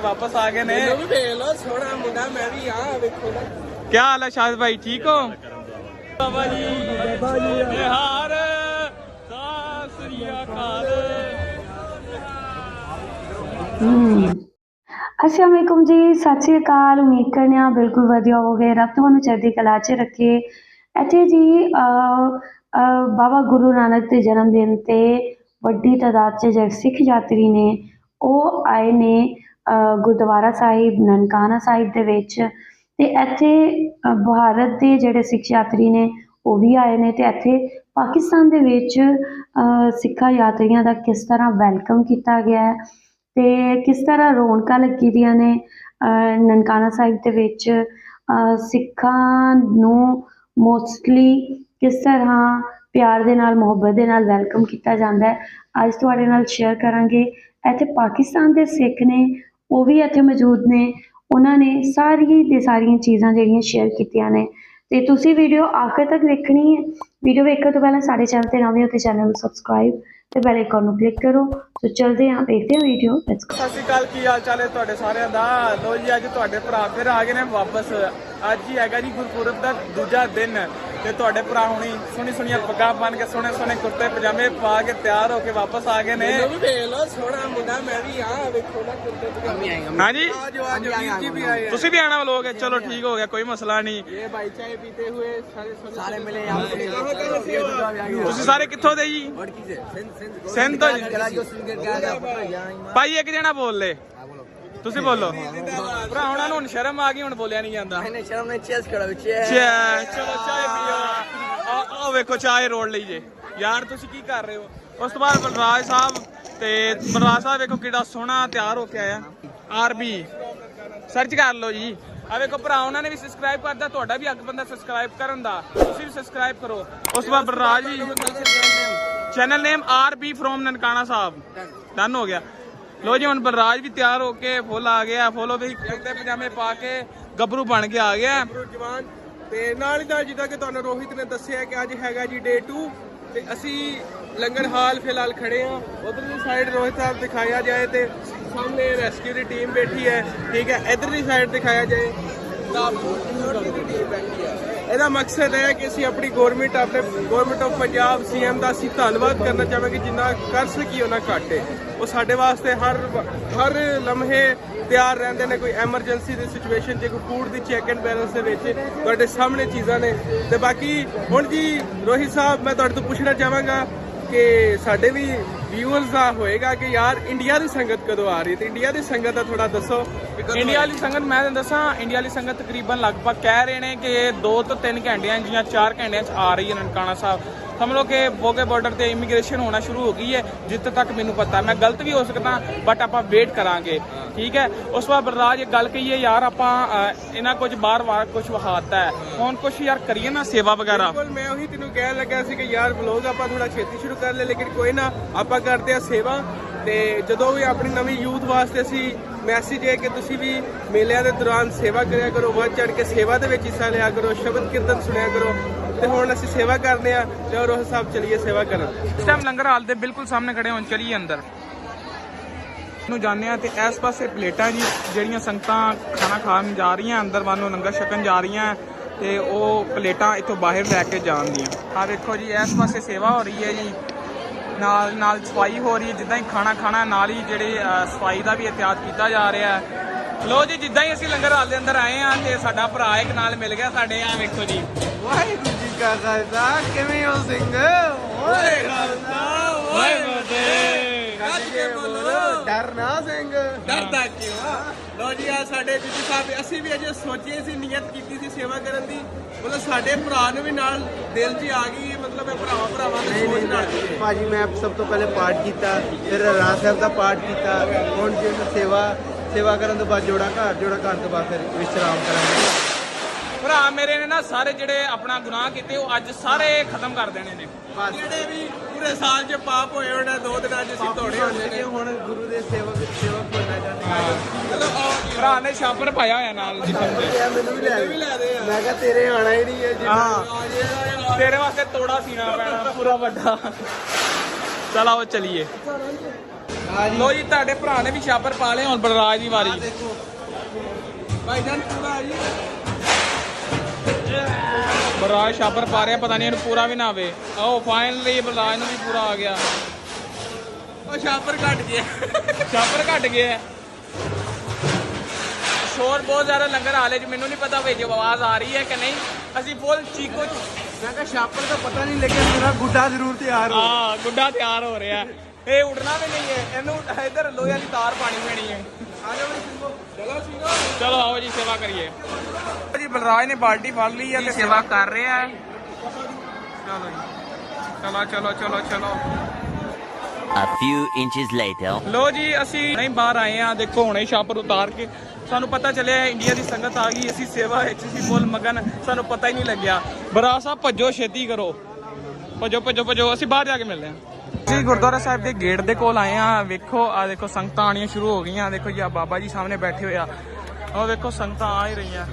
ਕੇ ਵਾਪਸ ਆ ਗਏ ਨੇ। ਮੈਨੂੰ ਵੀ ਵੇਖ ਲਓ ਸੋਹਣਾ ਮੁੰਡਾ ਮੈਂ ਵੀ ਆ ਵੇਖੋ ਨਾ। ਕੀ ਹਾਲ ਹੈ ਸ਼ਾਹਿਦ ਭਾਈ ਠੀਕ ਹੋ? ਬਾਬਾ ਜੀ। ਨਿਹਾਰ ਸਤਿ ਸ੍ਰੀ ਅਕਾਲ। ਅਸਲਾਮ ਵਾਲੇਕੁਮ ਜੀ ਸਤਿ ਸ਼੍ਰੀ ਅਕਾਲ। ਉਮੀਦ ਕਰਨੇ ਆ ਬਿਲਕੁਲ ਵਧੀਆ ਹੋਗੇ ਰੱਬ ਤੁਹਾਨੂੰ ਚੜ੍ਹਦੀ ਕਲਾ 'ਚ ਰੱਖੇ। ਇੱਥੇ ਜੀ ਬਾਬਾ ਗੁਰੂ ਨਾਨਕ ਦੇ ਜਨਮ ਦਿਨ ਤੇ ਵੱਡੀ ਤਾਦਾਦ 'ਚ ਜਿਹੜੇ ਸਿੱਖ ਯਾਤਰੀ ਨੇ ਉਹ ਆਏ ਨੇ। ਗੁਰਦੁਆਰਾ ਸਾਹਿਬ ਨਨਕਾਣਾ ਸਾਹਿਬ ਦੇ ਵਿੱਚ। ਤੇ ਇੱਥੇ ਭਾਰਤ ਦੇ ਜਿਹੜੇ ਸਿੱਖ ਯਾਤਰੀ ਨੇ ਉਹ ਵੀ ਆਏ ਨੇ ਤੇ ਇੱਥੇ ਪਾਕਿਸਤਾਨ ਦੇ ਵਿੱਚ ਅਹ, ਸਿੱਖਾਂ ਯਾਤਰੀਆਂ ਦਾ ਕਿਸ ਤਰ੍ਹਾਂ ਵੈਲਕਮ ਕੀਤਾ ਗਿਆ ਹੈ ਤੇ ਕਿਸ ਤਰ੍ਹਾਂ ਰੌਣਕਾਂ ਲੱਗੀ ਦੀਆਂ ਨੇ ਨਨਕਾਣਾ ਸਾਹਿਬ ਦੇ ਵਿੱਚ। ਸਿੱਖਾਂ ਨੂੰ ਮੋਸਟਲੀ ਕਿਸ ਤਰ੍ਹਾਂ ਪਿਆਰ ਦੇ ਨਾਲ ਮੁਹੱਬਤ ਦੇ ਨਾਲ ਵੈਲਕਮ ਕੀਤਾ ਜਾਂਦਾ ਹੈ ਅੱਜ ਤੁਹਾਡੇ ਨਾਲ ਸ਼ੇਅਰ ਕਰਾਂਗੇ। ਇੱਥੇ ਪਾਕਿਸਤਾਨ ਦੇ ਸਿੱਖ ਨੇ ਉਹ ਵੀ ਇੱਥੇ ਮੌਜੂਦ ਨੇ। ਉਹਨਾਂ ਨੇ ਸਾਰੀ ਦੇ ਸਾਰੀਆਂ ਚੀਜ਼ਾਂ ਜਿਹੜੀਆਂ ਸ਼ੇਅਰ ਕੀਤੀਆਂ ਨੇ। ਤੇ ਤੁਸੀਂ ਵੀਡੀਓ ਆਖਰ ਤੱਕ ਦੇਖਣੀ ਹੈ। ਵੀਡੀਓ ਵੇਖਣ ਤੋਂ ਪਹਿਲਾਂ ਸਾਡੇ ਚੈਨਲ ਤੇ ਨਵੇਂ ਹੋ ਤੇ ਚੈਨਲ ਨੂੰ ਸਬਸਕ੍ਰਾਈਬ ਤੇ ਬੈਲ ਆਈਕਨ ਨੂੰ ਕਲਿੱਕ ਕਰੋ। ਸੋ ਚਲਦੇ ਹਾਂ ਦੇਖਦੇ ਹਾਂ ਵੀਡੀਓ ਲੈਟਸ ਗੋ ਸਤਿ ਸ਼੍ਰੀ ਅਕਾਲ ਕੀ ਹਾਲ ਚਾਲ ਹੈ ਤੁਹਾਡੇ ਸਾਰਿਆਂ ਦਾ? ਲੋ ਜੀ ਅੱਜ ਤੁਹਾਡੇ ਭਰਾ ਫਿਰ ਆ ਗਏ ਨੇ ਵਾਪਸ। ਅੱਜ ਹੀ ਹੈਗਾ ਜੀ ਗੁਰਪੁਰਬ ਦਾ ਦੂਜਾ ਦਿਨ ਤੇ ਤੁਹਾਡੇ ਭਰਾ ਹੁਣੀ ਸੋਹਣੀ ਸੋਹਣੀਆਂ ਪੱਗਾਂ ਬਣ ਕੇ ਸੋਹਣੇ ਸੋਹਣੇ ਕੁਰਤੇ ਪਜਾਮੇ ਪਾ ਕੇ ਤਿਆਰ ਹੋ ਕੇ ਵਾਪਸ ਆ ਗਏ ਨੇ। ਵੀ ਵੇਖ ਲੋ ਸੋਹਣਾ ਮੁੰਡਾ ਮੈਂ ਵੀ ਆ ਵੇਖੋ ਨਾ ਕੁਰਤੇ ਪਜਾਮੇ। ਹਾਂਜੀ? ਆਜੋ ਆਜੋ ਜੀ ਵੀ ਆਏ ਤੁਸੀਂ ਵੀ ਆਣਾ ਵਾਲੋਗੇ ਚਲੋ ਠੀਕ ਹੋ ਗਿਆ ਕੋਈ ਮਸਲਾ ਨਹੀਂ। ਇਹ ਭਾਈ ਚਾਹੇ ਪੀਤੇ ਹੋਏ ਸਾਰੇ ਸਾਰੇ ਮਿਲੇ ਆਪਕੇ ਤੁਸੀਂ ਸਾਰੇ ਕਿੱਥੋਂ ਦੇ ਜੀ? ਵੜਕੀ ਸੇ ਸਿੰਧ ਤੋਂ ਭਾਈ ਇੱਕ ਜਣਾ ਬੋਲ ਲੈ। ਤੁਸੀਂ ਬੋਲੋ। ਭਰਾ ਉਹਨਾਂ ਨੂੰ ਸ਼ਰਮ ਆ ਗਈ ਹੁਣ ਬੋਲਿਆ ਨਹੀਂ ਜਾਂਦਾ। ਨਹੀਂ ਸ਼ਰਮ ਨਹੀਂ ਚੀਜ਼ ਕਰਾ ਵਿੱਚ ਚਲੋ ਚਾਹ ਪੀਓ ਆ ਆ ਵੇਖੋ ਚਾਹ ਰੋਡ ਲਈ ਜੇ। ਯਾਰ ਤੁਸੀਂ ਕੀ ਕਰ ਰਹੇ ਹੋ? ਉਸ ਤੋਂ ਬਾਅਦ ਬਲਰਾਜ ਸਾਹਿਬ ਤੇ ਬਲਰਾਜ ਸਾਹਿਬ ਵੇਖੋ ਕਿੱਡਾ ਸੋਹਣਾ ਤਿਆਰ ਹੋ ਕੇ ਆਇਆ। ਆਰਬੀ ਸਰਚ ਕਰ ਲਓ ਜੀ। ਆ ਵੇਖੋ ਭਰਾ ਉਹਨਾਂ ਨੇ ਵੀ ਸਬਸਕ੍ਰਾਈਬ ਕਰਦਾ ਤੁਹਾਡਾ ਵੀ ਅੱਗ ਬੰਦਾ ਸਬਸਕ੍ਰਾਈਬ ਕਰਨ ਦਾ। ਤੁਸੀਂ ਵੀ ਸਬਸਕ੍ਰਾਈਬ ਕਰੋ। ਉਸ ਤੋਂ ਬਾਅਦ Balraj ji. Channel name R B from Nankana Sahib done ਹੋ ਗਿਆ ਲੋ ਜੀ ਹੁਣ ਬਲਰਾਜ ਵੀ ਤਿਆਰ ਹੋ ਕੇ ਫੁੱਲ ਆ ਗਿਆ ਫੁੱਲ ਵੀ ਕੁੜਤੇ ਪਜਾਮੇ ਪਾ ਕੇ ਗੱਭਰੂ ਬਣ ਕੇ ਆ ਗਿਆ ਜਵਾਨ। ਤੇ ਨਾਲ ਹੀ ਨਾਲ ਜਿੱਦਾਂ ਕਿ ਤੁਹਾਨੂੰ ਰੋਹਿਤ ਨੇ ਦੱਸਿਆ ਕਿ ਅੱਜ ਹੈਗਾ ਜੀ ਡੇ 2 ਤੇ ਅਸੀਂ ਲੰਗਰ ਹਾਲ ਫਿਲਹਾਲ ਖੜੇ ਆ। ਉਧਰ ਦੀ ਸਾਈਡ ਰੋਹਿਤ ਸਾਹਿਬ ਦਿਖਾਇਆ ਜਾਏ ਤੇ ਸਾਹਮਣੇ ਰੈਸਕਿਊ ਦੀ ਟੀਮ ਬੈਠੀ ਹੈ। ਠੀਕ ਹੈ ਇਧਰ ਦੀ ਸਾਈਡ ਦਿਖਾਇਆ ਜਾਏ। ਤਾਂ ਦੀ ਟੀਮ ਬੈਠੀ ਇਹਦਾ ਮਕਸਦ ਹੈ ਕਿ ਅਸੀਂ ਆਪਣੀ ਗਵਰਨਮੈਂਟ ਆਪਣੇ government of Punjab C M ਦਾ ਅਸੀਂ ਧੰਨਵਾਦ ਕਰਨਾ ਚਾਹਾਂਗੇ ਜਿੰਨਾ ਕਰ ਸਕੀ ਉਹਨਾਂ ਘੱਟ। ਹੈ ਉਹ ਸਾਡੇ ਵਾਸਤੇ ਹਰ ਹਰ ਲਮਹੇ ਤਿਆਰ ਰਹਿੰਦੇ ਨੇ, ਕੋਈ ਐਮਰਜੈਂਸੀ ਦੀ ਸਿਚੁਏਸ਼ਨ ਜੇ ਕੋਈ ਫੂਡ ਦੀ ਚੈੱਕ ਐਂਡ ਬੈਲੈਂਸ ਦੇ ਵਿੱਚ ਤੁਹਾਡੇ ਸਾਹਮਣੇ ਚੀਜ਼ਾਂ ਨੇ। ਤੇ ਬਾਕੀ ਹੁਣ ਜੀ ਰੋਹੀ ਸਾਹਿਬ, ਮੈਂ ਤੁਹਾਡੇ ਤੋਂ ਪੁੱਛਣਾ ਚਾਹਾਂਗਾ ਕਿ ਸਾਡੇ ਵੀ ਵਿਊਅਰਸ ਦਾ ਹੋਏਗਾ ਕਿ ਯਾਰ ਇੰਡੀਆ ਦੀ ਸੰਗਤ ਕਦੋਂ ਆ ਰਹੀ ਹੈ? ਤੇ ਇੰਡੀਆ ਦੀ ਸੰਗਤ ਦਾ ਥੋੜਾ ਦੱਸੋ। ਇੰਡੀਆ ਵਾਲੀ ਸੰਗਤ, ਮੈਂ ਤੁਹਾਨੂੰ ਦੱਸਾਂ ਇੰਡੀਆ ਵਾਲੀ ਸੰਗਤ ਤਕਰੀਬਨ ਲਗਭਗ ਕਹਿ ਰਹੇ ਨੇ ਕਿ 2 ਤੋਂ 3 ਘੰਟਿਆਂ ਜਾਂ 4 ਘੰਟਿਆਂ ਚ ਆ ਰਹੀ ਹੈ ਨਨਕਾਣਾ ਸਾਹਿਬ। ਸਮਝ ਕਿ ਬੋਗੇ ਬਾਰਡਰ ਤੇ ਇਮੀਗ੍ਰੇਸ਼ਨ ਹੋਣਾ ਸ਼ੁਰੂ ਹੋ ਗਈ ਹੈ, ਜਿੱਥੇ ਤੱਕ ਮੈਨੂੰ ਪਤਾ। ਮੈਂ ਗਲਤ ਵੀ ਹੋ ਸਕਦਾ ਬਟ ਆਪਾਂ ਵੇਟ ਕਰਾਂਗੇ। ਠੀਕ ਹੈ? ਉਸ ਤੋਂ ਬਾਅਦ ਬਲਰਾਜ ਇੱਕ ਗੱਲ ਕਹੀਏ, ਯਾਰ ਆਪਾਂ ਇਹਨਾਂ ਕੁਝ ਬਾਰ-ਬਾਰ ਕੁਝ ਵਹਾਤਾ ਹੈ। ਹੁਣ ਕੁਝ ਯਾਰ ਕਰੀਏ ਨਾ ਸੇਵਾ ਵਗੈਰਾ। ਬਿਲਕੁਲ, ਮੈਂ ਉਹੀ ਤੈਨੂੰ ਕਹਿਣ ਲੱਗਾ ਸੀ ਕਿ ਯਾਰ ਵਲੋਗ ਆਪਾਂ ਥੋੜਾ ਛੇਤੀ ਸ਼ੁਰੂ ਕਰ ਲੈ ਲੇਕਿਨ ਕੋਈ ਨਾ, ਆਪਾਂ ਕਰਦੇ ਆ ਸੇਵਾ ਤੇ ਜਦੋਂ ਵੀ ਆਪਣੀ ਨਵੀਂ ਯੂਥ ਵਾਸਤੇ ਅਸੀਂ ਮੈਸੇਜ ਹੈ ਕਿ ਤੁਸੀਂ ਵੀ ਮੇਲਿਆਂ ਦੇ ਦੌਰਾਨ ਸੇਵਾ ਕਰਿਆ ਕਰੋ, ਵੱਧ ਚੜ ਕੇ ਸੇਵਾ ਦੇ ਵਿੱਚ ਹਿੱਸਾ ਲਿਆ ਕਰੋ, ਸ਼ਬਦ ਕੀਰਤਨ ਸੁਣਿਆ ਕਰੋ ਤੇ ਹੁਣ ਅਸੀਂ ਸੇਵਾ ਕਰਦੇ ਆ ਤੇ ਰੋਹ ਸਾਹਿਬ ਚਲੀਏ ਸੇਵਾ ਕਰਨ। ਇਸ ਟਾਈਮ ਲੰਗਰ ਹਾਲ ਦੇ ਬਿਲਕੁਲ ਸਾਹਮਣੇ ਖੜੇ ਹੋਣ, ਚਲੀਏ ਅੰਦਰ। ਨੂੰ ਜਾਂਦੇ ਆ ਤੇ ਇਸ ਪਾਸੇ ਪਲੇਟਾਂ ਜੀ, ਜਿਹੜੀਆਂ ਸੰਗਤਾਂ ਖਾਣਾ ਖਾਣ ਜਾ ਰਹੀਆਂ, ਅੰਦਰ ਵੱਲ ਨੂੰ ਲੰਗਰ ਛਕਣ ਜਾ ਰਹੀਆਂ ਤੇ ਉਹ ਪਲੇਟਾਂ ਇੱਥੋਂ ਬਾਹਰ ਲੈ ਕੇ ਜਾਣਦੀਆਂ ਆ ਵੇਖੋ ਜੀ, ਇਸ ਪਾਸੇ ਸੇਵਾ ਹੋ ਰਹੀ ਹੈ ਜੀ। ਨਾਲ ਨਾਲ ਸਫ਼ਾਈ ਹੋ ਰਹੀ ਹੈ ਜਿੱਦਾਂ ਹੀ ਖਾਣਾ ਖਾਣਾ ਨਾਲ ਹੀ ਜਿਹੜੇ ਸਫ਼ਾਈ ਦਾ ਵੀ ਇhtiyat ਕੀਤਾ ਜਾ ਰਿਹਾ ਹੈ। ਲੋ ਜੀ ਜਿੱਦਾਂ ਹੀ ਅਸੀਂ ਲੰਗਰ ਹਾਲ ਦੇ ਅੰਦਰ ਆਏ ਆ ਤੇ ਸਾਡਾ ਭਰਾ ਇੱਕ ਨਾਲ ਮਿਲ ਗਿਆ ਸਾਡੇ ਆ ਵੇਖੋ ਜੀ। ਵਾਹਿਗੁਰੂ ਜੀ ਕਾ ਖਾਲਸਾ ਕਿਵੇਂ ਹੋ ਸਿੰਘ? ਓਏ ਖਾਲਸਾ ਓਏ ਮਤੇ ਗੱਜ ਕੇ ਬੋਲੋ ਡਰ ਨਾ ਸਿੰਘ। ਡਰਦਾ ਕਿਉਂ? ਆ ਲੋ ਜੀ ਆ ਸਾਡੇ ਬੀਬੀ ਸਾਹਿਬ ਅਸੀਂ ਵੀ ਅਜੇ ਸੋਚੀ ਸੀ ਨੀਅਤ ਕੀਤੀ ਸੀ ਸੇਵਾ ਕਰਨ ਦੀ। ਮਤਲਬ ਸਾਡੇ ਭਰਾ ਨੂੰ ਵੀ ਨਾਲ ਦਿਲ 'ਚ ਆ ਗਈ ਮਤਲਬ ਇਹ ਭਰਾਵਾਂ ਭਰਾਵਾਂ ਦੀ ਸੋਚ ਨਾਲ। ਭਾਜੀ ਮੈਂ ਸਭ ਤੋਂ ਪਹਿਲੇ ਪਾਠ ਕੀਤਾ ਫਿਰ ਰਾਜ ਸਾਹਿਬ ਦਾ ਪਾਠ ਕੀਤਾ। ਹੁਣ ਜਿਵੇਂ ਸੇਵਾ ਸੇਵਾ ਕਰਨ ਤੋਂ ਬਾਅਦ ਜੋੜਾ ਘਰ ਜੋੜਾ ਘਰ ਤੋਂ ਬਾਅਦ ਫਿਰ ਵਿਸ਼ਰਾਮ ਕਰਾਂਗੇ। ਭਰਾ ਮੇਰੇ ਨੇ ਨਾ ਸਾਰੇ ਜਿਹੜੇ ਆਪਣਾ ਗੁਨਾਹ ਕੀਤੇ ਉਹ ਅੱਜ ਸਾਰੇ ਖਤਮ ਕਰ ਦੇਣੇ ਨੇ। ਜਿਹੜੇ ਵੀ ਪੂਰੇ ਸਾਲ 'ਚ ਪਾਪ ਹੋਏ ਹੋਣੇ ਦੋ ਦਿਨਾਂ 'ਚ ਅਸੀਂ ਤੋੜੇ ਹੋਣੇ ਨੇ। ਹੁਣ ਗੁਰੂ ਦੇ ਸੇਵਕ ਸੇਵਕ ਬਣਨਾ ਚਾਹੁੰਦੇ ਹਾਂ। ਚਲੋ ਆਓ ਭਰਾ ਨੇ ਛਾਪਰ ਪਾਇਆ ਹੋਇਆ ਨਾਲ ਇਹ ਮੈਨੂੰ ਵੀ ਲੈ ਵੀ ਲੈ ਦੇ ਮੈਂ ਕਿਹਾ ਤੇਰੇ ਆਣਾ ਹੀ ਨਹੀਂ ਹੈ ਜੀ। ਹਾਂ। ਤੇਰੇ ਵਾਸਤੇ ਤੋੜਾ ਸੀਣਾ ਪੈਣਾ। ਪੂਰਾ ਵੱਡਾ। ਚਲ ਆਓ ਚਲੀਏ। ਲੋ ਜੀ। ਤੁਹਾਡੇ ਭਰਾ ਨੇ ਵੀ ਛਾਪਰ ਪਾ ਲਏ ਹੁਣ ਬਲਰਾਜ ਦੀ ਵਾਰੀ। ਦੇਖੋ। ਭਾਈਜਾਨ ਪੂਰਾ ਆ ਜੀ। ਬਲਰਾਜ ਛਾਪਰ ਪਾ ਰਿਹਾ ਪਤਾ ਨਹੀਂ ਇਹਨੂੰ ਪੂਰਾ ਵੀ ਨਾ ਆਵੇ। ਆਓ ਫਾਈਨਲੀ ਬਲਰਾਜ ਨੂੰ ਵੀ ਪੂਰਾ ਆ ਗਿਆ। ਉਹ ਸ਼ਾਪਰ ਘਟ ਗਿਆ। ਛਾਪਰ ਘਟ ਗਿਆ। ਸ਼ੋਰ ਬਹੁਤ ਜ਼ਿਆਦਾ ਲੰਗਰ ਹਾਲੇ ਚ ਮੈਨੂੰ ਨਹੀਂ ਪਤਾ ਵਿੱਚ ਆਵਾਜ਼ ਆ ਰਹੀ ਹੈ ਕਿ ਨਹੀਂ? ਅਸੀਂ ਫੁੱਲ ਚੀਕੋ ਮੈਂ ਕਿਹਾ ਛਾਪਰ ਦਾ ਪਤਾ ਨਹੀਂ ਲੇਕਿਨ ਮੇਰਾ ਗੁੱਡਾ ਜ਼ਰੂਰ ਤਿਆਰ ਹੋ ਹਾਂ ਗੁੱਡਾ ਤਿਆਰ ਹੋ ਰਿਹਾ। ਹੈ। ਇਹ ਉਡਣਾ ਵੀ ਨਹੀਂ ਹੈ ਇਹਨੂੰ ਇਧਰ ਲੋਹੇ ਵਾਲੀ ਤਾਰ ਪਾਣੀ ਪੈਣੀ ਹੈ। ਚਲੋ ਆਓ ਜੀ ਸੇਵਾ ਕਰੀਏ। ਜੀ ਬਲਰਾਜ ਨੇ ਬਾਲਟੀ ਫੜ ਲਈ ਹੈ ਤੇ ਸੇਵਾ ਕਰ ਰਿਹਾ? ਹੈ ਚਲੋ ਜੀ। ਚਲੋ ਚਲੋ ਚਲੋ ਚਲੋ। A few inches later. ਲੋ ਜੀ ਅਸੀਂ ਨਹੀਂ ਬਾਹਰ ਆਏ ਆ। ਦੇਖੋ ਹੁਣੇ ਛਾਪਰ ਉਤਾਰ ਕੇ। ਸਾਨੂੰ ਪਤਾ ਚੱਲਿਆ ਇੰਡੀਆ ਦੀ ਸੰਗਤ ਆ ਗਈ। ਅਸੀਂ ਸੇਵਾ ਵਿੱਚ ਸੀ ਫੁੱਲ ਮਗਨ। ਸਾਨੂੰ ਪਤਾ ਹੀ ਨਹੀਂ ਲੱਗਿਆ। ਬਰਾ ਸਾਹਿਬ ਭੱਜੋ ਛੇਤੀ ਕਰੋ। ਭੱਜੋ ਭੱਜੋ ਭੱਜੋ। ਅਸੀਂ ਬਾਹਰ ਜਾ ਕੇ ਮਿਲਦੇ ਹਾਂ। ਜੀ, ਗੁਰਦੁਆਰਾ ਸਾਹਿਬ ਦੇ ਗੇਟ ਦੇ ਕੋਲ ਆਏ ਆ ਵੇਖੋ ਆ ਦੇਖੋ, ਸੰਗਤਾਂ ਆਣੀਆਂ ਸ਼ੁਰੂ ਹੋ ਗਈਆਂ। ਦੇਖੋ ਜੀ ਆ ਬਾਬਾ ਜੀ ਸਾਹਮਣੇ ਬੈਠੇ ਹੋਏ ਆ। ਉਹ ਵੇਖੋ, ਸੰਗਤਾਂ ਆ ਹੀ ਰਹੀਆਂ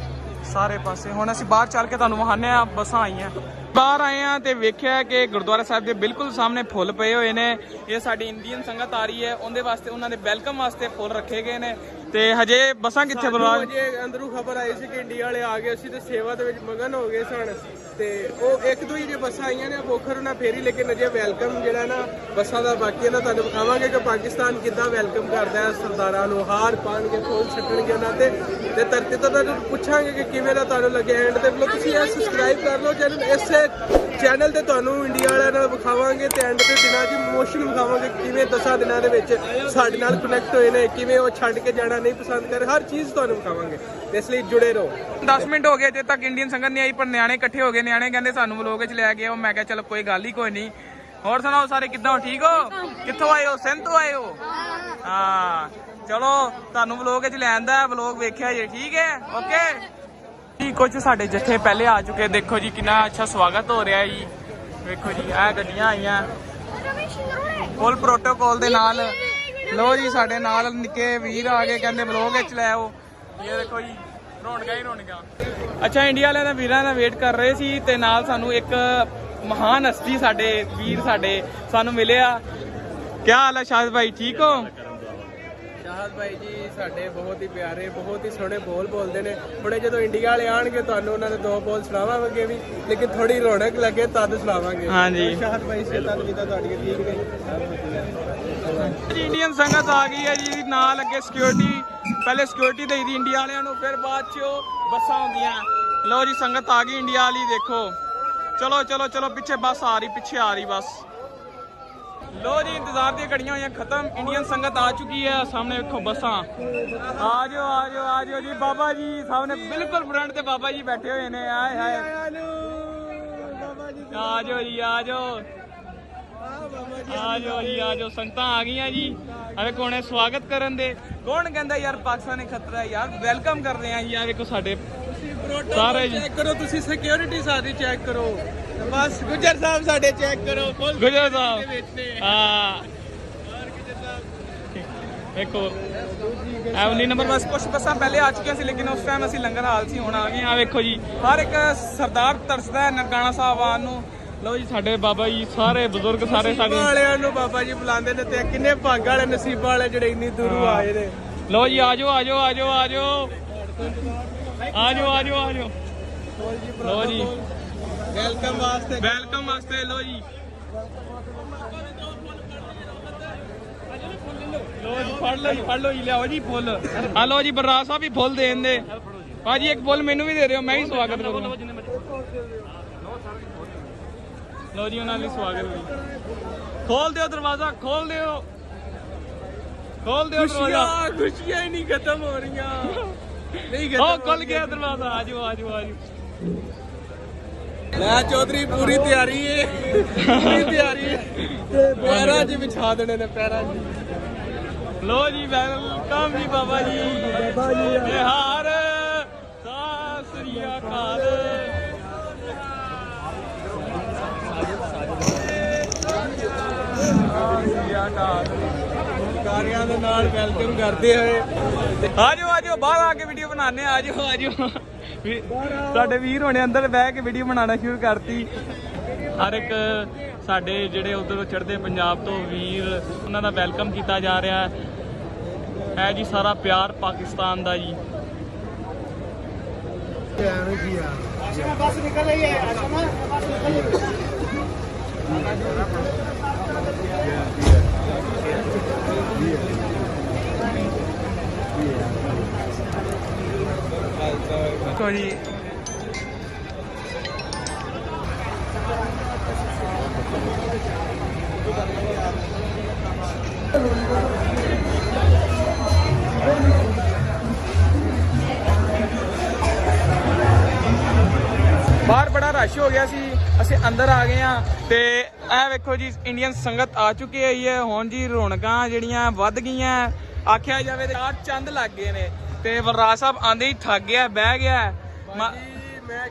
ਸਾਰੇ ਪਾਸੇ। ਹੁਣ ਅਸੀਂ ਬਾਹਰ ਚੱਲ ਕੇ ਤੁਹਾਨੂੰ ਵਹਾਨੇ ਆ ਬੱਸਾਂ ਆਈਆਂ। ਬਾਹਰ ਆਏ ਆ ਤੇ ਵੇਖਿਆ ਕਿ ਗੁਰਦੁਆਰਾ ਸਾਹਿਬ ਦੇ ਬਿਲਕੁਲ ਸਾਹਮਣੇ ਫੁੱਲ ਪਏ ਹੋਏ ਨੇ। ਇਹ ਸਾਡੀ ਇੰਡੀਅਨ ਸੰਗਤ ਆ ਰਹੀ ਹੈ। ਉਹਦੇ ਵਾਸਤੇ ਉਹਨਾਂ ਦੇ ਵੈਲਕਮ ਵਾਸਤੇ ਫੁੱਲ ਰੱਖੇ ਗਏ ਨੇ। ਤੇ ਹਜੇ ਬੱਸਾਂ ਕਿੱਥੇ ਬਲਵਾ ਜੇ ਅੰਦਰੋਂ ਖਬਰ ਆਈ ਸੀ ਕਿ ਇੰਡੀਆ ਵਾਲੇ ਆ ਗਏ। ਸੀ ਤੇ ਸੇਵਾ ਦੇ ਵਿੱਚ ਮਗਨ ਹੋ ਗਏ ਸਨ ਤੇ ਉਹ ਇੱਕ ਦੋ ਹੀ ਜੇ ਬੱਸਾਂ ਆਈਆਂ ਨੇ ਬੋਖਰ ਉਹਨਾਂ ਫੇਰੀ ਲੇਕਿਨ ਅਜੇ ਵੈਲਕਮ ਜਿਹੜਾ ਨਾ ਬੱਸਾਂ ਦਾ ਬਾਕੀ ਇਹਨਾਂ ਤੁਹਾਨੂੰ ਦਿਖਾਵਾਂਗੇ ਕਿ ਪਾਕਿਸਤਾਨ ਕਿੱਦਾਂ ਵੈਲਕਮ ਕਰਦਾ ਹੈ। ਸਰਦਾਰਾਂ ਨੂੰ ਹਾਰ ਪਾਣਗੇ ਫੁੱਲ ਛੱਡਣਗੇ ਉਹਨਾਂ ਤੇ। ਤੇ ਧਰਤੀ ਤੋਂ ਤੁਹਾਨੂੰ ਪੁੱਛਾਂਗੇ ਕਿ ਕਿਵੇਂ ਦਾ ਤੁਹਾਨੂੰ ਲੱਗਿਆ ਐਂਡ ਤੇ ਬਲੋ ਤੁਸੀਂ ਇਹ ਸਬਸਕ੍ਰਾਈਬ ਕਰ ਲਓ ਚੈਨਲ ਇਸੇ ਚੈਨਲ ਤੇ ਤੁਹਾਨੂੰ ਇੰਡੀਆ ਵਾਲਿਆਂ ਨਾਲ ਵਿਖਾਵਾਂਗੇ ਤੇ ਐਂਡ ਤੇ ਦਿਨਾਂ ਦੀ ਮੋਸ਼ਨ ਵਿਖਾਵਾਂਗੇ ਕਿਵੇਂ ਦਸਾਂ ਦਿਨਾਂ ਦੇ ਵਿੱਚ ਸਾਡੇ ਨਾਲ ਕਨੈਕਟ ਹੋਏ ਨੇ, ਕਿਵੇਂ ਉਹ ਛੱਡ ਕੇ ਜਾਣਾ, ਨਹੀਂ ਪਸੰਦ ਕਰ ਹਰ ਚੀਜ਼ ਤੁਹਾਨੂੰ ਵਿਖਾਵਾਂਗੇ। ਇਸ ਲਈ ਜੁੜੇ ਰਹੋ। 10 ਮਿੰਟ ਹੋ ਗਏ ਅਜੇ ਤੱਕ ਇੰਡੀਅਨ ਸੰਗਤ ਨਹੀਂ ਆਈ, ਪਰ ਨਿਆਣੇ ਇਕੱਠੇ ਹੋ ਗਏ, ਨਿਆਣੇ ਕਹਿੰਦੇ ਸਾਨੂੰ ਵਲੋਗ ਵਿੱਚ ਲੈ ਕੇ ਉਹ, ਮੈਂ ਕਿਹਾ ਚਲੋ ਕੋਈ ਗੱਲ ਹੀ, ਕੋਈ ਨਹੀਂ। ਹੋਰ ਸੁਣਾਓ ਸਾਰੇ, ਕਿੱਦਾਂ ਹੋ? ਠੀਕ ਹੋ? ਕਿੱਥੋਂ ਆਏ ਹੋ? ਸਿੰਧ ਤੋਂ ਆਏ ਹੋ? ਹਾਂ। ਚਲੋ, ਤੁਹਾਨੂੰ ਵਲੋਗ ਵਿੱਚ ਲੈ ਆਂਦਾ ਵਲੋਗ ਵੇਖਿਆ ਜੇ, ਠੀਕ ਹੈ? ਓਕੇ ਜੀ, ਕੁਝ ਸਾਡੇ ਜੱਥੇ ਪਹਿਲੇ ਆ ਚੁੱਕੇ। ਦੇਖੋ ਜੀ, ਕਿੰਨਾ ਅੱਛਾ ਸਵਾਗਤ ਹੋ ਰਿਹਾ ਜੀ। ਵੇਖੋ ਜੀ ਇਹ ਗੱਡੀਆਂ ਆਈਆਂ। ਫੁੱਲ ਪ੍ਰੋਟੋਕਾਲ ਦੇ ਨਾਲ। ਲੋ ਜੀ, ਸਾਡੇ ਨਾਲ ਨਿੱਕੇ ਵੀਰ ਆ ਗਏ, ਕਹਿੰਦੇ ਵਲੋਗ ਵਿੱਚ ਲੈ ਆਓ। ਇਹ ਦੇਖੋ ਜੀ, ਰੌਣਕਾਂ ਹੀ ਰੌਣਕਾਂ। ਅੱਛਾ, ਇੰਡੀਆ ਵਾਲਿਆਂ ਦਾ ਵੀਰਾਂ ਦਾ ਵੇਟ ਕਰ ਰਹੇ ਸੀ ਤੇ ਨਾਲ ਸਾਨੂੰ ਇੱਕ ਮਹਾਨ ਹਸਤੀ ਸਾਡੇ ਵੀਰ ਸਾਡੇ ਸਾਨੂੰ ਮਿਲਿਆ। ਕੀ ਹਾਲ ਹੈ ਸ਼ਾਹਿਦ ਭਾਈ, ਠੀਕ ਹੋ? ਸ਼ਾਹਦ ਭਾਈ ਜੀ ਸਾਡੇ ਬਹੁਤ ਹੀ ਪਿਆਰੇ ਬਹੁਤ ਹੀ ਸੋਹਣੇ ਬੋਲ ਬੋਲਦੇ ਨੇ। ਹੁਣੇ ਜਦੋਂ ਇੰਡੀਆ ਵਾਲੇ ਆਣਗੇ ਤੁਹਾਨੂੰ ਉਹਨਾਂ ਦੇ ਦੋ ਬੋਲ ਸੁਣਾਵਾਂਗੇ ਵੀ ਲੇਕਿਨ ਥੋੜੀ ਰੌਣਕ ਲੱਗੇ ਤਦ ਸੁਣਾਵਾਂਗੇ। ਹਾਂਜੀ। ਸ਼ਾਹਦ ਭਾਈ ਸੇ ਤਦ ਵੀ ਤਾਂ ਤੁਹਾਡੀਆਂ ਠੀਕ ਨੇ। ਜੀ ਇੰਡੀਅਨ ਸੰਗਤ ਆ ਗਈ ਹੈ ਜੀ ਨਾਲ ਅੱਗੇ ਸਿਕਿਉਰਿਟੀ ਪਹਿਲੇ ਸਿਕਿਉਰਿਟੀ ਦੇਈ ਦੀ ਇੰਡੀਆ ਵਾਲਿਆਂ ਨੂੰ ਫਿਰ ਬਾਅਦ ਚ ਬੱਸਾਂ ਹੁੰਦੀਆਂ ਲਓ ਜੀ ਸੰਗਤ ਆ ਗਈ ਇੰਡੀਆ ਵਾਲੀ ਦੇਖੋ। ਚਲੋ ਚਲੋ ਚਲੋ ਪਿੱਛੇ ਬੱਸ ਆ ਰਹੀ ਪਿੱਛੇ ਆ ਰਹੀ ਬੱਸ। ਲੋ ਜੀ ਇੰਤਜ਼ਾਰ ਦੀਆਂ ਘੜੀਆਂ ਹੋਈਆਂ ਖਤਮ। ਇੰਡੀਅਨ ਸੰਗਤ ਆ ਚੁੱਕੀ ਹੈ। ਸਾਹਮਣੇ ਵੇਖੋ ਬੱਸਾਂ। ਆ ਜਾਓ ਆ ਜਾਓ ਆ ਜਾਓ ਜੀ ਬਾਬਾ ਜੀ ਸਾਹਮਣੇ ਬਿਲਕੁਲ ਫਰੰਟ ਤੇ ਬਾਬਾ ਜੀ ਬੈਠੇ ਹੋਏ ਨੇ। ਆਏ ਹਾਏ। ਆ ਜਾਓ ਜੀ ਆ ਜਾਓ ਆ ਜਾਓ ਜੀ ਆ ਜਾਓ ਸੰਗਤਾਂ ਆ ਗਈਆਂ ਜੀ। ਅਰੇ ਕੋਣੇ ਸਵਾਗਤ ਕਰਨ ਦੇ। ਕੌਣ ਕਹਿੰਦਾ ਯਾਰ ਪਾਕਿਸਤਾਨ ਇਹ ਖਤਰਾ ਹੈ ਯਾਰ। ਵੈਲਕਮ ਕਰਦੇ ਆ ਜੀ। ਆ ਵੇਖੋ ਸਾਡੇ। ਸਾਰੇ ਚੈੱਕ ਕਰੋ ਤੁਸੀਂ ਸਿਕਿਉਰਿਟੀ ਸਾਡੀ ਚੈੱਕ ਕਰੋ। ਬਸ ਗੁਜਰ ਸਾਹਿਬ ਸਾਡੇ ਚੈੱਕ ਕਰੋ ਫੁੱਲ ਗੁਜਰ ਸਾਹਿਬ। ਹਾਂ। ਦੇਖੋ ਐਵਲੀ ਨੰਬਰ ਬਸ ਕੁਝ ਬੱਸਾਂ ਪਹਿਲੇ ਆ ਚੁੱਕੀਆਂ ਸੀ ਲੇਕਿਨ ਉਸ ਟਾਈਮ ਅਸੀਂ ਲੰਗਰ ਹਾਲ ਸੀ ਹੁਣ ਆ ਗਏ ਆ ਵੇਖੋ ਜੀ ਹਰ ਇੱਕ ਸਰਦਾਰ ਤਰਸਦਾ ਨਨਕਾਣਾ ਸਾਹਿਬ ਆਉਣ ਨੂੰ। ਲਓ ਜੀ ਸਾਡੇ ਬਾਬਾ ਜੀ ਸਾਰੇ ਬਜ਼ੁਰਗ ਸਾਰੇ ਸਾਡੇ ਵਾਲਿਆਂ ਨੂੰ ਬਾਬਾ ਜੀ ਬੁਲਾਉਂਦੇ ਨੇ ਤੇ ਕਿੰਨੇ ਭਾਗਾਂ ਵਾਲੇ ਨਸੀਬਾਂ ਵਾਲੇ ਜਿਹੜੇ ਇੰਨੀ ਦੂਰੋਂ ਆਏ ਨੇ। ਲਓ ਜੀ ਆਜੋ ਆਜੋ ਆਜੋ ਆਜੋ ਆਜੋ ਆਜੋ ਆਜੋ ਲਓ ਜੀ ਵੈਲਕਮ ਵਾਸਤੇ। ਵੈਲਕਮ ਵਾਸਤੇ ਜੀ। ਲਓ ਜੀ ਫੜ ਲਓ ਜੀ ਫੜ ਲਓ ਜੀ ਲਿਆਓ ਜੀ ਫੁੱਲ। ਆ ਲਓ ਜੀ ਬਰਰਾ ਸਾਹਿਬ ਵੀ ਫੁੱਲ ਦੇਣ ਦੇ। ਭਾਜੀ ਇੱਕ ਫੁੱਲ ਮੈਨੂੰ ਵੀ ਦੇ ਦਿਓ ਮੈਂ ਵੀ ਸਵਾਗਤ ਕਰੂੰਗਾ। ਲਓ ਜੀ ਉਹਨਾਂ ਲਈ ਸਵਾਗਤ ਵੀ ਖੋਲ ਦਿਓ ਦਰਵਾਜ਼ਾ ਖੋਲ ਦਿਓ। ਖੋਲ ਦਿਓ ਦਰਵਾਜ਼ਾ। ਖੁਸ਼ੀਆਂ ਖੁਸ਼ੀਆਂ ਹੀ ਨਹੀਂ ਖਤਮ ਹੋ ਰਹੀਆਂ। ਨਹੀਂ ਖਤਮ ਉਹ ਖੁੱਲ ਗਿਆ ਦਰਵਾਜ਼ਾ। ਆਜੋ ਆਜੋ ਆਜੋ ਲੈ ਚੌਧਰੀ, ਪੂਰੀ ਤਿਆਰੀ ਏ। ਪੂਰੀ ਤਿਆਰੀ ਏ। ਪੈਰਾਂ 'ਚ ਵਿਛਾ ਦੇਣੇ ਨੇ, ਪੈਰਾਂ 'ਚ। ਲੋ ਜੀ, ਵੈਲਕਮ ਜੀ ਬਾਬਾ ਜੀ। ਬਾਬਾ ਜੀ ਬਿਹਾਰ ਸਤਿ ਸ੍ਰੀ ਅਕਾਲ। ਸਤਿ ਸ੍ਰੀ ਅਕਾਲ। ਕਾਰਿਆਂ ਦੇ ਨਾਲ ਵੈਲਕਮ ਕਰਦੇ ਹੋਏ ਆਜੋ ਆਜੋ ਬਾਹਰ ਆ ਕੇ ਵੀਡੀਓ ਬਣਾਣੇ ਆਜੋ ਆਜੋ। ਸਾਡੇ ਵੀਰ ਹੋਣੇ ਅੰਦਰ ਬਹਿ ਕੇ ਵੀਡੀਓ ਬਣਾਉਣਾ ਸ਼ੁਰੂ ਕਰਤੀ। ਹਰ ਇੱਕ ਸਾਡੇ ਜਿਹੜੇ ਉਧਰ ਚੜ੍ਹਦੇ ਪੰਜਾਬ ਤੋਂ ਵੀਰ ਉਹਨਾਂ ਦਾ ਵੈਲਕਮ ਕੀਤਾ ਜਾ ਰਿਹਾ ਹੈ। ਹੈ ਜੀ ਸਾਰਾ ਪਿਆਰ ਪਾਕਿਸਤਾਨ ਦਾ ਜੀ। ਦੇਖੋ ਜੀ ਬਾਹਰ ਬੜਾ ਰਸ਼ ਹੋ ਗਿਆ ਸੀ, ਅਸੀਂ ਅੰਦਰ ਆ ਗਏ ਆ ਤੇ ਇਹ ਵੇਖੋ ਜੀ, ਇੰਡੀਅਨ ਸੰਗਤ ਆ ਚੁੱਕੀ ਹੋਈ ਹੈ ਹੁਣ ਜੀ ਰੌਣਕਾਂ ਜਿਹੜੀਆਂ ਵੱਧ ਗਈਆਂ, ਆਖਿਆ ਜਾਵੇ ਤੇ ਚਾਰ ਚੰਦ ਲੱਗ ਗਏ ਨੇ। ਤੇ ਵਰਰਾਜ ਸਾਹਿਬ ਆਂਦੇ ਹੀ ਥੱਕ ਗਿਆ ਬਹਿ ਗਿਆ। ਮਾ-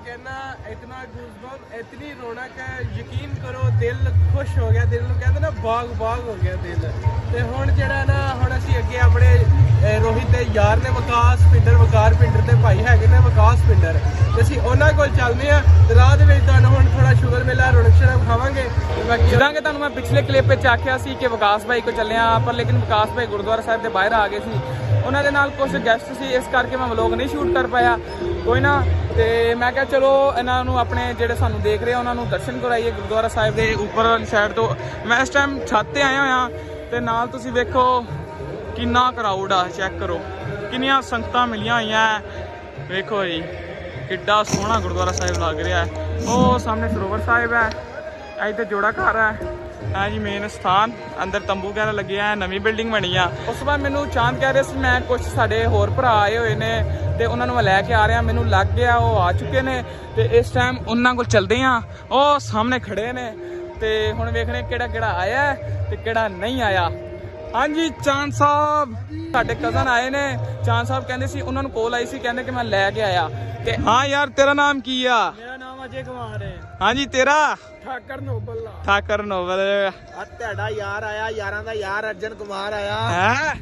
ਕਹਿੰਦਾ ਇਤਨਾ ਗੂਜ਼ਬੰਪ ਇਤਨੀ ਰੌਣਕ ਹੈ ਯਕੀਨ ਕਰੋ ਦਿਲ ਖੁਸ਼ ਹੋ ਗਿਆ ਦਿਲ ਨੂੰ ਕਹਿੰਦੇ ਨਾ ਬਾਗ ਬਾਗ ਹੋ ਗਿਆ ਦਿਲ। ਤੇ ਹੁਣ ਜਿਹੜਾ ਨਾ ਹੁਣ ਅਸੀਂ ਅੱਗੇ ਆਪਣੇ ਅਹ, ਰੋਹਿਤ ਦੇ ਯਾਰ ਨੇ ਵਿਕਾਸ ਪਿੰਡਰ ਵਕਾਰ ਪਿੰਡਰ ਦੇ ਭਾਈ ਹੈਗੇ ਨੇ ਵਿਕਾਸ ਪਿੰਡਰ। ਤੇ ਅਸੀਂ ਉਹਨਾਂ ਕੋਲ ਚੱਲਦੇ ਆ ਤੇ ਰਾਹ ਦੇ ਵਿੱਚ ਤੁਹਾਨੂੰ ਹੁਣ ਥੋੜਾ ਸ਼ੂਗਰ ਮੇਲਾ ਰੌਣਕ ਸ਼ਰਮ ਖਾਵਾਂਗੇ। ਤੇ ਬਾਕੀ ਜਿੱਦਾਂ ਕਿ ਤੁਹਾਨੂੰ ਮੈਂ ਪਿਛਲੇ ਕਲਿੱਪ ਵਿੱਚ ਆਖਿਆ ਸੀ ਕਿ ਵਿਕਾਸ ਭਾਈ ਕੋ ਚੱਲੇ ਆ ਪਰ ਲੇਕਿਨ ਵਿਕਾਸ ਭਾਈ ਗੁਰਦੁਆਰਾ ਸਾਹਿਬ ਦੇ ਬਾਹਰ ਆ ਗਏ ਸੀ। ਉਹਨਾਂ ਦੇ ਨਾਲ ਕੁਝ ਗੈਸਟ ਸੀ, ਇਸ ਕਰਕੇ ਮੈਂ ਵਲੋਗ ਨਹੀਂ ਸ਼ੂਟ ਕਰ ਪਾਇਆ। ਕੋਈ ਨਾ, ਤੇ ਮੈਂ ਕਿਹਾ ਚਲੋ, ਇਹਨਾਂ ਨੂੰ ਆਪਣੇ ਜਿਹੜੇ ਸਾਨੂੰ ਦੇਖ ਰਹੇ ਉਹਨਾਂ ਨੂੰ ਦਰਸ਼ਨ ਕਰਾਈਏ ਗੁਰਦੁਆਰਾ ਸਾਹਿਬ ਦੇ ਉੱਪਰ ਵਾਲੀ ਸਾਈਡ ਤੋਂ। ਮੈਂ ਇਸ ਟਾਈਮ ਛੱਤ ਤੇ ਆਇਆ ਹੋਇਆ, ਤੇ ਨਾਲ ਤੁਸੀਂ ਵੇਖੋ ਕਿੰਨਾ ਕਰਾਊਡ ਆ ਚੈੱਕ ਕਰੋ। ਕਿੰਨੀਆਂ ਸੰਗਤਾਂ ਮਿਲੀਆਂ ਹੋਈਆਂ ਵੇਖੋ ਜੀ, ਕਿੱਡਾ ਸੋਹਣਾ ਗੁਰਦੁਆਰਾ ਸਾਹਿਬ ਲੱਗ ਰਿਹਾ ਹੈ ਉਹ ਸਾਹਮਣੇ ਸਰੋਵਰ ਸਾਹਿਬ ਹੈ ਇੱਥੇ ਜੋੜਾ ਘਰ ਹੈ ਹੈ ਜੀ ਮੇਨ ਸਥਾਨ। ਅੰਦਰ ਤੰਬੂ ਵਗੈਰਾ ਲੱਗੇ ਆ, ਨਵੀਂ ਬਿਲਡਿੰਗ ਬਣੀ ਆ। ਉਸ ਤੋਂ ਬਾਅਦ ਮੈਨੂੰ ਚਾਂਦ ਕਹਿ ਰਿਹਾ ਸੀ, ਮੈਂ ਕੁਝ ਸਾਡੇ ਹੋਰ ਭਰਾ ਆਏ ਹੋਏ ਨੇ ਤੇ ਉਹਨਾਂ ਨੂੰ ਮੈਂ ਲੈ ਕੇ ਆ ਰਿਹਾ, ਮੈਨੂੰ ਲੱਗ ਗਿਆ, ਉਹ ਆ ਚੁੱਕੇ ਨੇ ਤੇ ਇਸ ਟਾਈਮ ਉਹਨਾਂ ਕੋਲ ਚੱਲਦੇ ਆ। ਉਹ ਸਾਹਮਣੇ ਖੜੇ ਨੇ ਤੇ ਹੁਣ ਵੇਖਣੇ ਕਿਹੜਾ ਕਿਹੜਾ ਆਇਆ ਤੇ ਕਿਹੜਾ ਨਹੀਂ ਆਇਆ। ਹਾਂਜੀ, ਚਾਂਦ ਸਾਹਿਬ। ਸਾਡੇ ਕਜ਼ਨ ਆਏ ਨੇ। ਚਾਂਦ ਸਾਹਿਬ ਕਹਿੰਦੇ ਸੀ, ਉਹਨਾਂ ਨੂੰ ਕੋਲ ਆਈ ਸੀ, ਕਹਿੰਦੇ ਕਿ ਮੈਂ ਲੈ ਕੇ ਆਇਆ। ਤੇ ਹਾਂ ਯਾਰ, ਤੇਰਾ ਨਾਮ ਕੀ ਆ? ਮੇਰਾ ਨਾਮ ਅਜੇ ਕੁਮਾਰ ਹੈ। ਹਾਂਜੀ ਤੇਰਾ? ਠਾਕਰ ਨੋਬਲ ਠਾਕਰ ਨੋਵਲ ਆ ਤੁਹਾਡਾ ਯਾਰ ਆਇਆ ਯਾਰਾਂ ਦਾ ਯਾਰ ਅਰਜਨ ਕੁਮਾਰ ਆਇਆ। ਹੈ?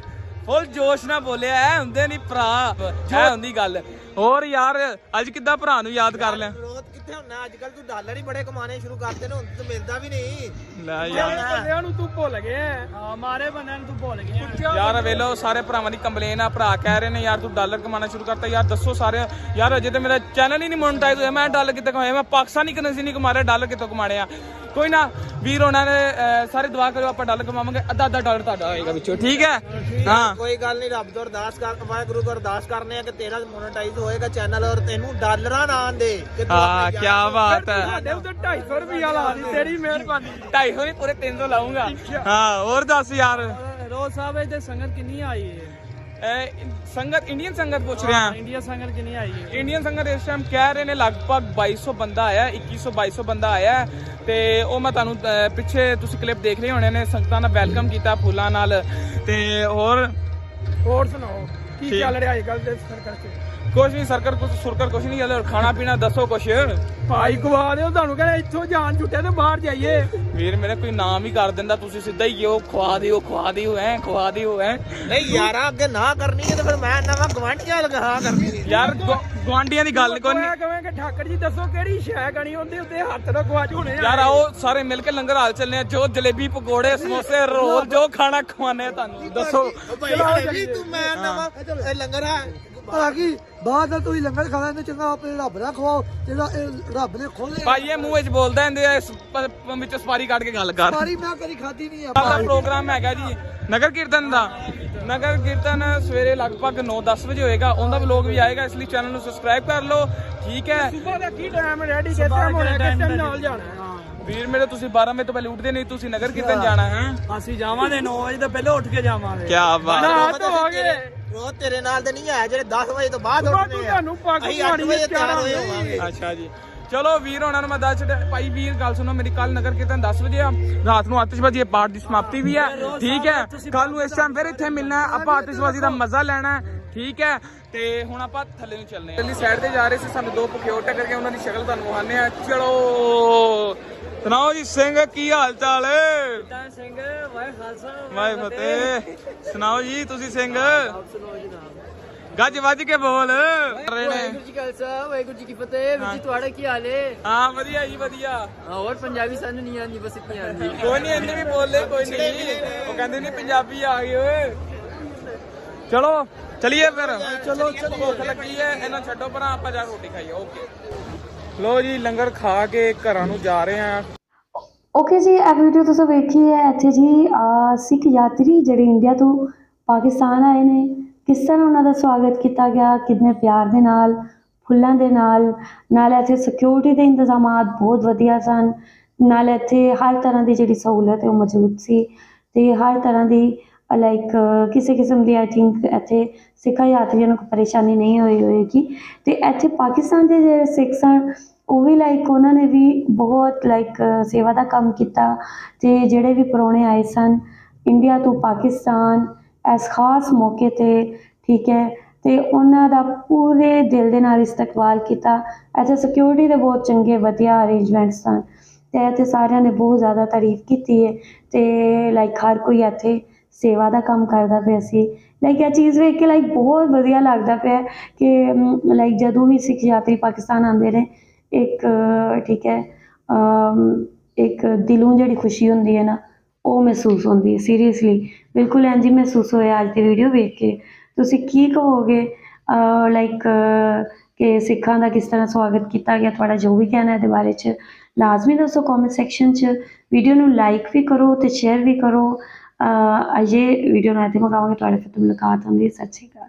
ਫੁੱਲ ਜੋਸ਼ ਨਾਲ ਬੋਲਿਆ ਐ ਹੁੰਦੇ ਨਹੀਂ ਭਰਾ। ਐ ਹੁੰਦੀ ਗੱਲ। ਹੋਰ ਯਾਰ ਅੱਜ ਕਿੱਦਾਂ ਭਰਾ ਨੂੰ ਯਾਦ ਕਰ ਲਿਆ? ਵਿਰੋਧ ਕਿੱਥੇ ਹੁੰਨਾ ਅੱਜ ਕੱਲ ਤੂੰ ਡਾਲਰ ਹੀ ਬੜੇ ਕਮਾਣੇ ਸ਼ੁਰੂ ਕਰਤੇ ਨੇ ਹੁਣ ਤਾਂ ਮਿਲਦਾ ਵੀ ਨਹੀਂ। ਲੈ ਯਾਰ। ਬੰਦਿਆਂ ਨੂੰ ਤੂੰ ਭੁੱਲ ਗਿਆ ਹਾਂ ਮਾਰੇ ਬੰਦਿਆਂ ਨੂੰ ਤੂੰ ਭੁੱਲ ਗਿਆ ਯਾਰ ਵੇਲੋ ਸਾਰੇ ਭਰਾਵਾਂ ਦੀ ਕੰਪਲੇਨ ਆ ਭਰਾ ਕਹਿ ਰਹੇ ਨੇ ਯਾਰ ਤੂੰ ਡਾਲਰ ਕਮਾਉਣਾ ਸ਼ੁਰੂ ਕਰਤਾ। ਯਾਰ ਦੱਸੋ ਸਾਰੇ। ਯਾਰ ਅਜੇ ਤੇ ਮੇਰਾ ਚੈਨਲ ਹੀ ਨਹੀਂ ਮੋਨਟਾਈਜ਼ ਹੋਇਆ। ਮੈਂ ਡਾਲਰ ਕਿੱਥੇ ਕਮਾਇਆ? ਮੈਂ ਪਾਕਿਸਤਾਨੀ ਕਰੰਸੀ ਨਹੀਂ ਕਮਾ ਰਿਹਾ ਡਾਲਰ ਕਿੱਥੋਂ ਕਮਾਣੇ ਆ? ਕੋਈ ਨਾ ਵੀਰ ਉਹਨਾਂ ਨੇ ਸਾਰੇ ਦੁਆ ਕਰਿਓ ਆਪਾਂ ਡਾਲਰ ਕਮਾਵਾਂਗੇ। ਅੱਧਾ ਅੱਧਾ ਡਾਲਰ ਤੁਹਾਡਾ ਹੋਏਗਾ ਵਿੱਚੋਂ ਠੀਕ ਹੈ? ਹਾਂ ਕੋਈ ਗੱਲ ਨਹੀਂ ਰੱਬ ਤੋਂ ਅਰਦਾਸ ਕਰ ਵਾਹਿਗੁਰੂ ਤੋਂ ਅਰਦਾਸ ਕਰਨੇ ਆ ਕਿ ਤੇਰਾ ਮੋਨੇਟਾਈਜ਼ ਹੋਏਗਾ ਚੈਨਲ ਔਰ ਤੈਨੂੰ ਡਾਲਰਾਂ ਨਾ ਆਂਦੇ ਕਿ ਤੂੰ ਆਪਣੇ ਕੀ ਬਾਤ ਹੈ। ਸਾਡੇ ਉੱਤੇ 250 ਰੁਪਿਆ ਲਾ ਦੀ ਤੇਰੀ ਮਿਹਰਬਾਨੀ। 250 ਨਹੀਂ ਪੂਰੇ 300 ਲਾਉਂਗਾ ਹਾਂ ਹੋਰ ਦੱਸ ਯਾਰ। ਰੋਜ਼ ਸਾਹਿਬ ਇੱਥੇ ਸੰਗਤ ਕਿੰਨੀ ਆਈ ਹੈ ਇਹ ਸੰਗਤ ਇੰਡੀਅਨ ਸੰਗਤ ਪੁੱਛ ਰਿਹਾ। ਇੰਡੀਆ ਸੰਗਤ ਕਿੰਨੀ ਆਈ ਹੈ ਇੰਡੀਅਨ ਸੰਗਤ ਇਸ ਟਾਈਮ ਕਹਿ ਰਹੇ ਨੇ ਲਗਭਗ 2200 ਬੰਦਾ ਆਇਆ 2100 2200 ਬੰਦਾ ਆਇਆ। ਹੈ ਤੇ ਉਹ ਮੈਂ ਤੁਹਾਨੂੰ ਪਿੱਛੇ ਤੁਸੀਂ ਕਲਿੱਪ ਦੇਖ ਰਹੇ ਹੋਣੇ ਨੇ ਸੰਗਤਾਂ ਦਾ ਵੈਲਕਮ ਕੀਤਾ ਫੁੱਲਾਂ ਨਾਲ। ਤੇ ਹੋਰ? ਹੋਰ ਸੁਣਾਓ ਕੀ। ਚੱਲ ਰਿਹਾ ਅੱਜ ਕੱਲ ਦੇ ਸਰਕਾਰ ਚ? ਕੁਝ ਨਹੀਂ ਸਰਕਰ ਕੁਝ ਸੁਰਕਰ ਕੁਝ ਨਹੀਂ ਚੱਲ ਖਾਣਾ ਪੀਣਾ ਦੱਸੋ ਕੁਝ ਭਾਈ ਗਵਾ ਦਿਓ ਤੁਹਾਨੂੰ ਕਹਿੰਦਾ ਇੱਥੋਂ ਜਾਣ ਛੁੱਟਿਆ ਤੇ ਬਾਹਰ ਜਾਈਏ। ਵੀਰ ਮੇਰੇ ਕੋਈ ਨਾਮ ਹੀ ਕਰ ਦਿੰਦਾ ਤੁਸੀਂ ਸਿੱਧਾ ਹੀ ਕਿਉਂ ਖਵਾ ਦਿਓ ਖਵਾ ਦਿਓ ਐ ਖਵਾ ਦਿਓ ਐ। ਨਹੀਂ ਯਾਰਾਂ ਅੱਗੇ ਨਾ ਕਰਨੀ ਹੈ ਤੇ ਫਿਰ ਮੈਂ ਨਵਾਂ ਗਵਾਂਢੀਆਂ ਲਗਾ ਕਰਨੀ ਸੀ। ਯਾਰ ਗੁਆਂਢੀਆਂ ਦੀ ਗੱਲ ਕੋਈ ਨਹੀਂ। ਕਹਾਂਗਾ ਠਾਕਰ ਜੀ ਦੱਸੋ ਕਿਹੜੀ ਸ਼ੈ ਗਣੀ ਹੁੰਦੀ ਉੱਤੇ ਹੱਥ ਹੋਣੇ ਆ ਯਾਰ ਆਓ ਸਾਰੇ ਮਿਲ ਕੇ ਲੰਗਰ ਹਾਲ ਚੱਲਨੇ ਆ। ਜੋ ਜਲੇਬੀ ਪਕੌੜੇ ਸਮੋਸੇ ਰੋਲ ਜੋ ਖਾਣਾ ਖਵਾਣੇ ਤੁਹਾਨੂੰ। ਦੱਸੋ। ਵੀ ਤੂੰ ਮੈਂ ਨਵਾਂ ਇਹ ਲੰਗਰ ਆ ਭਲਾ ਕੀ ਬਾਅਦ ਦਾ ਤੁਸੀਂ ਲੰਗਰ ਖਾਣਾ ਤੇ ਚੰਗਾ ਆਪਣੇ ਰੱਬ ਦਾ ਖਵਾਓ ਜਿਹੜਾ ਇਹ ਰੱਬ ਨੇ ਖੋਲੇ ਭਾਈ ਇਹ ਮੂੰਹ ਵਿੱਚ ਬੋਲਦਾ ਹੁੰਦੇ ਆ ਇਸ ਪ- ਪ- ਵਿੱਚੋਂ ਸਪਾਰੀ ਕੱਢ ਕੇ ਗੱਲ ਕਰ। ਸਾਰੀ ਮੈਂ ਕਦੀ ਖਾਦੀ ਨਹੀਂ ਕੱਲ੍ਹ ਦਾ ਪ੍ਰੋਗਰਾਮ ਹੈਗਾ ਜੀ ਨਗਰ ਕੀਰਤਨ ਦਾ। ਨਗਰ ਕੀਰਤਨ ਸਵੇਰੇ ਲਗਭਗ 9-10 ਵਜੇ ਹੋਏਗਾ ਉਹਦਾ ਵਲੋਗ ਵੀ ਆਏਗਾ ਇਸ ਲਈ ਚੈਨਲ ਨੂੰ ਸਬਸਕ੍ਰਾਈਬ ਕਰ ਲਓ ਠੀਕ ਹੈ? ਸੁਬਾ ਦਾ ਕੀ ਟਾਈਮ ਰੈਡੀ ਕਿਤੇ ਹੋਣਾ ਕਿਤੇ ਨਾਲ ਜਾਣਾ ਵੀਰ ਮੇਰੇ ਤੁਸੀਂ 12 ਵਜੇ ਤੋਂ ਪਹਿਲੇ ਉੱਠਦੇ ਨਹੀਂ ਤੁਸੀਂ ਨਗਰ ਕੀਰਤਨ ਜਾਣਾ ਹੈ। ਅਸੀਂ ਜਾਵਾਂਗੇ 9 ਵਜੇ ਤੋਂ ਪਹਿਲੇ ਉੱਠ ਕੇ ਜਾਵਾਂਗੇ। ਕੀ ਬਾਤ। ਨਾ ਰੋਜ਼ ਤਾਂ ਹੋ ਗਏ ਰੋਜ਼ ਤੇਰੇ ਨਾਲ ਤੇ ਨਹੀਂ ਆਇਆ ਜਿਹੜੇ 10 ਵਜੇ ਤੋਂ ਬਾਅਦ ਸੁਬਾ ਉੱਠਦੇ ਤੂੰ ਆ। ਤੁਹਾਨੂੰ ਪੱਗ ਅਸੀਂ 8 ਪਾਣੀ ਵਜੇ ਦੇ ਤਿਆਰ ਤਿਆਰ ਹੋਏ ਹੋਵਾਂਗੇ। ਅੱਛਾ ਜੀ। ਚਲੋ ਵੀਰ ਹੋਣਾ ਨੂੰ ਮੈਂ ਦੱਸ ਛੱਡਿਆ। ਭਾਈ ਵੀਰ ਗੱਲ ਸੁਣੋ ਮੇਰੀ ਕੱਲ ਨਗਰ ਕੀਰਤਨ 10 ਵਜੇ ਆ। ਰਾਤ ਨੂੰ ਆਤਿਸ਼ਬਾਜ਼ੀ ਇਹ ਪਾਠ ਦੀ ਸਮਾਪਤੀ ਵੀ ਹੈ ਠੀਕ ਹੈ। ਕੱਲ ਨੂੰ ਇਸ ਟਾਈਮ ਫਿਰ ਇੱਥੇ ਮਿਲਣਾ ਹੈ। ਆਪਾਂ ਆਤਿਸ਼ਬਾਜ਼ੀ ਦਾ ਮਜ਼ਾ ਲੈਣਾ ਹੈ। ਠੀਕ ਹੈ। ਤੇ ਹੁਣ ਆਪਾਂ ਥੱਲੇ ਨੂੰ ਚੱਲਨੇ ਆ ਜਲਦੀ ਸਾਈਡ ਤੇ ਜਾ ਰਹੇ ਸੀ ਸਾਨੂੰ ਦੋ ਭੁੱਖੇ ਉੱਟ ਕਰਕੇ ਉਹਨਾਂ ਦੀ ਸ਼ਕਲ ਤੁਹਾਨੂੰ ਵਿਖਾਣੇ ਆ ਚਲੋ। ਸੁਣਾਓ ਜੀ ਸਿੰਘ ਕੀ ਹਾਲ ਚਾਲ ਤਾਂ ਸਿੰਘ? ਵਾਹਿ ਖਾਲਸਾ ਫਤਿਹ। ਸੁਣਾਓ ਜੀ ਤੁਸੀਂ ਸਿੰਘ? ਗੱਜ ਵੱਜ ਕੇ ਬੋਲ। ਰਹੇ ਨੇ। ਵਾਹਿਗੁਰੂ ਜੀ ਕਾ ਖਾਲਸਾ ਵਾਹਿਗੁਰੂ ਜੀ ਕੀ ਫਤਿਹ। ਵੀਰ ਜੀ ਤੁਹਾਡਾ ਕੀ ਹਾਲ ਹੈ ਹਾਂ ਵਧੀਆ ਜੀ ਵਧੀਆ। ਹਾਂ, ਹੋਰ ਪੰਜਾਬੀ ਸਾਨੂੰ ਨਹੀਂ ਆਉਂਦੀ ਬਸ ਇਤਨੀ ਆਉਂਦੀ। ਕੋਈ ਨਹੀਂ ਇੰਨੇ ਵੀ ਬੋਲੇ ਕੋਈ ਨਹੀਂ। ਉਹ ਕਹਿੰਦੇ ਨਹੀਂ ਪੰਜਾਬੀ ਆ ਗਈ ਓਏ। ਚਲੋ ਚਲਿਏ ਫਿਰ। ਚਲੋ ਚਲੋ ਭੁੱਖ ਲੱਗੀ ਹੈ ਇਹਨਾਂ ਛੱਡੋ ਪਰਾਂ ਆਪਾਂ ਜਾ ਰੋਟੀ ਖਾਈਏ। ਓਕੇ। ਲੋ ਜੀ, ਲੰਗਰ ਖਾ ਕੇ ਘਰਾਂ ਨੂੰ ਜਾ ਰਹੇ ਆ ਓਕੇ ਜੀ, ਇਹ ਵੀਡੀਓ ਤੁਸੀਂ ਵੇਖੀ ਹੈ ਇੱਥੇ ਜੀ ਸਿੱਖ ਯਾਤਰੀ ਜਿਹੜੇ ਇੰਡੀਆ ਤੋਂ ਪਾਕਿਸਤਾਨ ਆਏ ਨੇ। ਕਿਸ ਤਰ੍ਹਾਂ ਉਹਨਾਂ ਦਾ ਸਵਾਗਤ ਕੀਤਾ ਗਿਆ, ਕਿੰਨੇ ਪਿਆਰ ਦੇ ਨਾਲ, ਫੁੱਲਾਂ ਦੇ ਨਾਲ। ਨਾਲ ਇੱਥੇ ਸਿਕਿਉਰਿਟੀ ਦੇ ਇੰਤਜ਼ਾਮਾਤ ਬਹੁਤ ਵਧੀਆ ਸਨ। ਨਾਲ ਇੱਥੇ ਹਰ ਤਰ੍ਹਾਂ ਦੀ ਜਿਹੜੀ ਸਹੂਲਤ ਹੈ ਉਹ ਮੌਜੂਦ ਸੀ। ਤੇ ਹਰ ਤਰ੍ਹਾਂ ਦੀ ਲਾਈਕ ਕਿਸੇ ਕਿਸਮ ਦੀ ਆਈ ਥਿੰਕ ਇੱਥੇ ਸਿੱਖਾਂ ਯਾਤਰੀਆਂ ਨੂੰ ਪਰੇਸ਼ਾਨੀ ਨਹੀਂ ਹੋਈ ਹੋਏਗੀ। ਤੇ ਇੱਥੇ ਪਾਕਿਸਤਾਨ ਦੇ ਜਿਹੜੇ ਸਿੱਖ ਸਨ, ਉਹ ਵੀ ਲਾਈਕ ਉਹਨਾਂ ਨੇ ਵੀ ਬਹੁਤ ਲਾਈਕ ਸੇਵਾ ਦਾ ਕੰਮ ਕੀਤਾ ਤੇ ਜਿਹੜੇ ਵੀ ਪਰੋਣੇ ਆਏ ਸਨ ਇੰਡੀਆ ਤੋਂ ਪਾਕਿਸਤਾਨ, ਇਸ ਖਾਸ ਮੌਕੇ ਤੇ, ਠੀਕ ਹੈ, ਤੇ ਉਹਨਾਂ ਦਾ ਪੂਰੇ ਦਿਲ ਦੇ ਨਾਲ ਇਸਤਕਬਾਲ ਕੀਤਾ। ਇੱਥੇ ਸਿਕਿਉਰਿਟੀ ਦੇ ਬਹੁਤ ਚੰਗੇ, ਵਧੀਆ ਅਰੇਂਜਮੈਂਟਸ ਸਨ। ਤੇ ਇੱਥੇ ਸਾਰਿਆਂ ਨੇ ਬਹੁਤ ਜ਼ਿਆਦਾ ਤਾਰੀਫ ਕੀਤੀ ਹੈ ਤੇ ਲਾਈਕ ਹਰ ਕੋਈ ਇੱਥੇ ਸੇਵਾ ਦਾ ਕੰਮ ਕਰਦਾ ਪਿਆ ਸੀ। ਲਾਈਕ ਇਹ ਚੀਜ਼ ਵੇਖ ਕੇ ਲਾਈਕ ਬਹੁਤ ਵਧੀਆ ਲੱਗਦਾ ਪਿਆ ਕਿ ਲਾਈਕ ਜਦੋਂ ਵੀ ਸਿੱਖ ਯਾਤਰੀ ਪਾਕਿਸਤਾਨ ਆਉਂਦੇ ਨੇ, ਇੱਕ, ਠੀਕ ਹੈ ਇੱਕ ਦਿਲੋਂ ਜਿਹੜੀ ਖੁਸ਼ੀ ਹੁੰਦੀ ਹੈ ਨਾ, ਉਹ ਮਹਿਸੂਸ ਹੁੰਦੀ ਹੈ ਸੀਰੀਅਸਲੀ ਬਿਲਕੁਲ ਇੰਝ ਹੀ ਮਹਿਸੂਸ ਹੋਇਆ ਅੱਜ ਦੀ ਵੀਡੀਓ ਵੇਖ ਕੇ। ਤੁਸੀਂ ਕੀ ਕਹੋਗੇ? ਲਾਈਕ ਕਿ ਸਿੱਖਾਂ ਦਾ ਕਿਸ ਤਰ੍ਹਾਂ ਸਵਾਗਤ ਕੀਤਾ ਗਿਆ? ਤੁਹਾਡਾ ਜੋ ਵੀ ਕਹਿਣਾ ਹੈ ਇਹਦੇ ਬਾਰੇ ਚ, ਲਾਜ਼ਮੀ ਦੱਸੋ ਕਮੈਂਟ ਸੈਕਸ਼ਨ ਚ। ਵੀਡੀਓ ਨੂੰ ਲਾਈਕ ਵੀ ਕਰੋ ਤੇ ਸ਼ੇਅਰ ਵੀ ਕਰੋ। ਅਜੇ ਵੀਡੀਓ ਨਾਲ ਤੇ ਮਗਾਵਾਂਗੇ ਤੁਹਾਡੇ ਫਿਰ ਤੋਂ ਮੁਲਾਕਾਤ ਹੁੰਦੀ ਹੈ ਸਤਿ ਸ਼੍ਰੀ ਅਕਾਲ